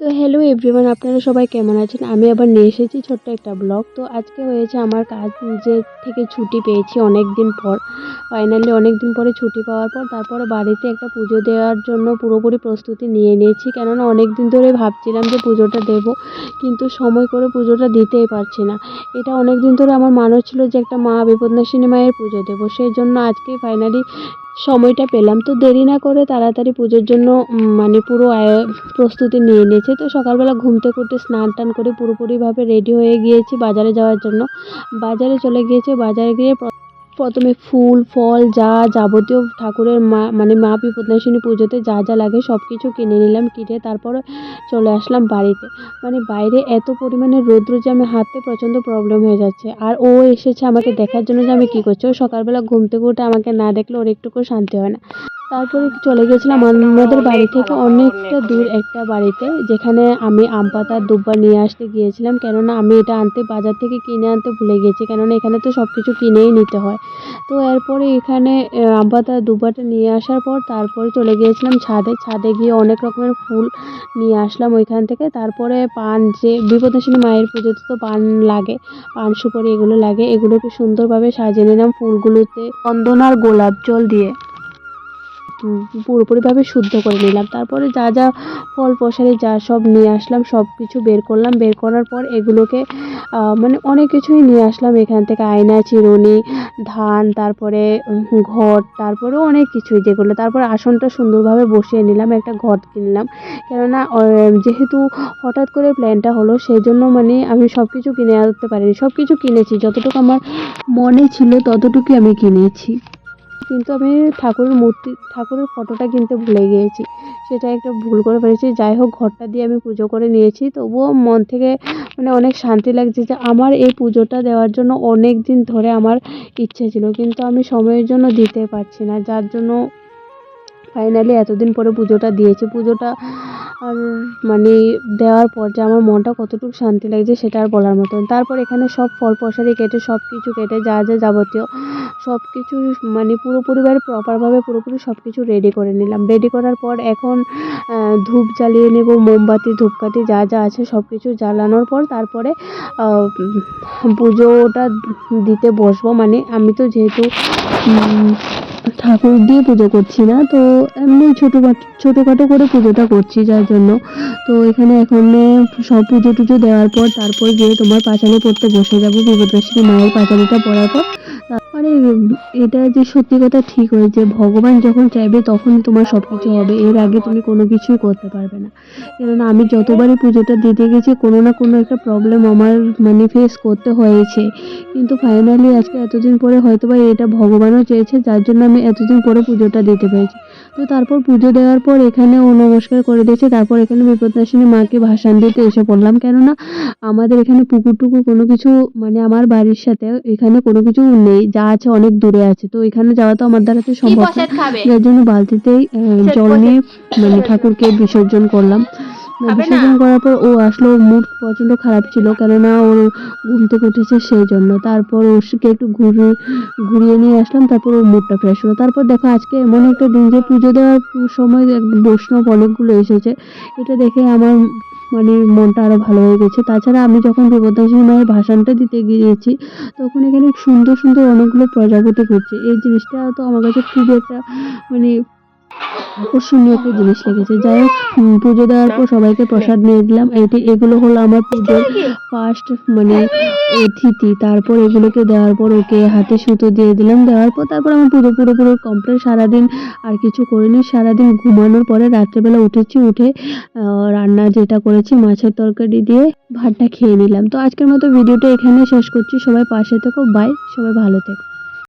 তো hello everyone আপনারা সবাই কেমন আছেন? আমি আবার নিয়ে এসেছি ছোট্ট একটা ব্লগ তো আজকে হয়েছে আমার কাজ যে থেকে ছুটি পেয়েছি অনেক দিন পর। ফাইনালি অনেক দিন পরে ছুটি পাওয়ার পর তারপরে বাড়িতে একটা পুজো দেওয়ার জন্য পুরোপুরি প্রস্তুতি নিয়ে নিয়েছি। কেননা অনেক দিন ধরে ভাবছিলাম যে পুজোটা দেব, কিন্তু সময় করে পুজোটা দিতেই পারছি না। এটা অনেক দিন ধরে আমার মানস ছিল যে একটা মা বিপদনাশিনী মায়ের পুজো দেবো। সেই জন্য আজকে ফাইনালি সময়টা পেলাম। তো দেরি না করে তাড়াতাড়ি পুজোর জন্য মানে পুরো প্রস্তুতি নিয়ে নিয়েছে। তো সকালবেলা ঘুমতে উঠে স্নান টান করে পুরোপুরিভাবে রেডি হয়ে গিয়েছি বাজারে যাওয়ার জন্য। বাজারে চলে গিয়েছে। বাজারে গিয়ে প্রথমে ফুল, ফল, যা যাবতীয় ঠাকুরের মা মানে মা বিপদাসিনী পুজোতে যা যা লাগে সব কিছু কিনে নিলাম, কিনে তারপরে চলে আসলাম বাড়িতে। মানে বাইরে এত পরিমাণে রৌদ্র যে আমি হাঁটতে প্রচণ্ড প্রবলেম হয়ে যাচ্ছে। আর ও এসেছে আমাকে দেখার জন্য যে আমি কী করছি। ও সকালবেলা ঘুম থেকে উঠে আমাকে না দেখলে ওর একটুকু শান্তি হয় না। তারপরে চলে গেছিলাম আমাদের বাড়ি থেকে অনেকটা দূর একটা বাড়িতে, যেখানে আমি আম পাতা দুব্বা নিয়ে আসতে গিয়েছিলাম। কেননা আমি এটা আনতে বাজার থেকে কিনে আনতে ভুলে গেছি, কেননা এখানে তো সব কিছু কিনেই নিতে হয়। তো এরপরে এখানে আম পাতা দুব্বাটা নিয়ে আসার পর তারপরে চলে গিয়েছিলাম ছাদে। ছাদে গিয়ে অনেক রকমের ফুল নিয়ে আসলাম ওইখান থেকে। তারপরে পান যে বিপদাসিনী মায়ের পুজোতে তো পান লাগে, পান সুপারি এগুলো লাগে। এগুলোকে সুন্দরভাবে সাজিয়ে নিলাম ফুলগুলোতে। চন্দন আর গোলাপ জল দিয়ে। পুরোপুরিভাবে শুদ্ধ করে নিলাম। তারপরে যা যা ফল প্রসারি যা সব নিয়ে আসলাম, সব কিছু বের করলাম। বের করার পর এগুলোকে মানে অনেক কিছুই নিয়ে আসলাম। এখান থেকে আয়না, চিরুনি, ধান, তারপরে ঘট, তারপরে অনেক কিছুই যেগুলো। তারপর আসনটা সুন্দরভাবে বসিয়ে নিলাম, একটা ঘট কিনলাম। কেননা যেহেতু হঠাৎ করে প্ল্যানটা হলো সেই জন্য মানে আমি সব কিছু কিনে আনতে পারিনি। সব কিছু কিনেছি। যতটুকু আমার মনে ছিল, ততটুকুই আমি কিনেছি। কিন্তু আমি ঠাকুরের মূর্তি, ঠাকুরের ফটোটা কিনতে ভুলে গিয়েছি। সেটা একটা ভুল করে ফেলেছি। যাই হোক, ঘরটা দিয়ে আমি পুজো করে নিয়েছি। তবুও মন থেকে মানে অনেক শান্তি লাগছে যে আমার এই পুজোটা দেওয়ার জন্য অনেক দিন ধরে আমার ইচ্ছে ছিল। কিন্তু আমি সময়ের জন্য দিতে পারছি না। যার জন্য ফাইনালি এতদিন পরে পুজোটা দিয়েছি। পুজোটা আর মানে দেওয়ার পর যে আমার মনটা কতটুকু শান্তি লাগছে সেটা আর বলার মতন। তারপর এখানে সব ফল প্রসারি কেটে সব কিছু কেটে যা যা যাবতীয় সব কিছু মানে পুরোপুরিভাবে প্রপারভাবে পুরোপুরি সব কিছু রেডি করে নিলাম। রেডি করার পর এখন ধূপ জ্বালিয়ে নেব, মোমবাতি, ধূপকাঠি যা যা আছে সব কিছু জ্বালানোর পর তারপরে পুজোটা দিতে বসবো। মানে আমি তো যেহেতু ঠাকুর দিয়ে পুজো করছি না, তো এমনি ছোটোখাটো ছোটোখাটো করে পুজোটা করছি যার জন্য। তো এখানে এখন সব পুজো টুজো দেওয়ার পর তারপর গিয়ে তোমার পাঁচালি পড়তে বসে যাব। বিপদনাশিনী মায়ের পাঁচালিটা পড়ার পর তারপরে এটা যে সত্যি কথা ঠিক হয়েছে ভগবান যখন চাইবে তখনই তোমার সব কিছু হবে। এর আগে তুমি কোনো কিছুই করতে পারবে না। কেননা আমি যতবারই পুজোটা দিতে গেছি, কোনো না কোনো একটা প্রবলেম আমার মানে ফেস করতে হয়েছে। কিন্তু ফাইনালি আজকে এতদিন পরে হয়তো বা এটা ভগবানও চেয়েছে, যার জন্য আমি এতদিন পরে পুজোটা দিতে পেরেছি। তো তারপর পুজো দেওয়ার পর এখানে ও নমস্কার করে দিয়েছে। তারপর এখানে বিপদাসিনী মাকে ভাসান দিতে এসে পড়লাম। কেননা আমাদের এখানে পুকুর টুকুর কোনো কিছু মানে আমার বাড়ির সাথে এখানে কোনো কিছু নেই। যা আছে অনেক দূরে আছে। তো এখানে যাওয়া তো আমার দ্বারা তো সম্ভব না। যার জন্য বালতিতেই জল নিয়ে মানে ঠাকুরকে বিসর্জন করলাম? বিসর্জন করার পর ও আসলো ওর মুড প্রচণ্ড খারাপ ছিল কেননা ওর ঘুম থেকে উঠেছে সেই জন্য তারপর ওকে একটু ঘুরিয়ে ঘুরিয়ে নিয়ে আসলাম তারপর ওর মুডটা ফ্রেশ হলো। তারপর দেখো আজকে এমন একটা দিন যে পুজো দেওয়ার সময় বৈষ্ণব অনেকগুলো এসেছে। এটা দেখে আমার মানে মনটা আরও ভালো হয়ে গেছে। তাছাড়া আমি যখন বিপদাসী মায়ের ভাষণটা দিতে গিয়েছি তখন এখানে সুন্দর সুন্দর অনেকগুলো প্রজাপতি ঘুরছে। এই জিনিসটা তো আমার কাছে খুবই একটা মানে আকর্ষণীয় একটা জিনিস লেগেছে। যাই হোক পুজো দেওয়ার পর সবাইকে প্রসাদ নিয়ে দিলাম এটি, এগুলো হলো আমার পুজোর ফার্স্ট মানে অতিথি। তারপর এগুলোকে দেওয়ার পর ওকে হাতে সুতো দিয়ে দিলাম। দেওয়ার পর তারপর আমার পুজো পুরোপুরি কমপ্লিট সারাদিন আর কিছু করিনি। সারাদিন ঘুমানোর পরে রাত্রেবেলা উঠেছি, উঠে রান্না যেটা করেছি, মাছের তরকারি দিয়ে ভাতটা খেয়ে নিলাম। তো আজকের মতো ভিডিওটা এখানে শেষ করছি। সবাই পাশে থেকো। বাই সবাই ভালো থেকো।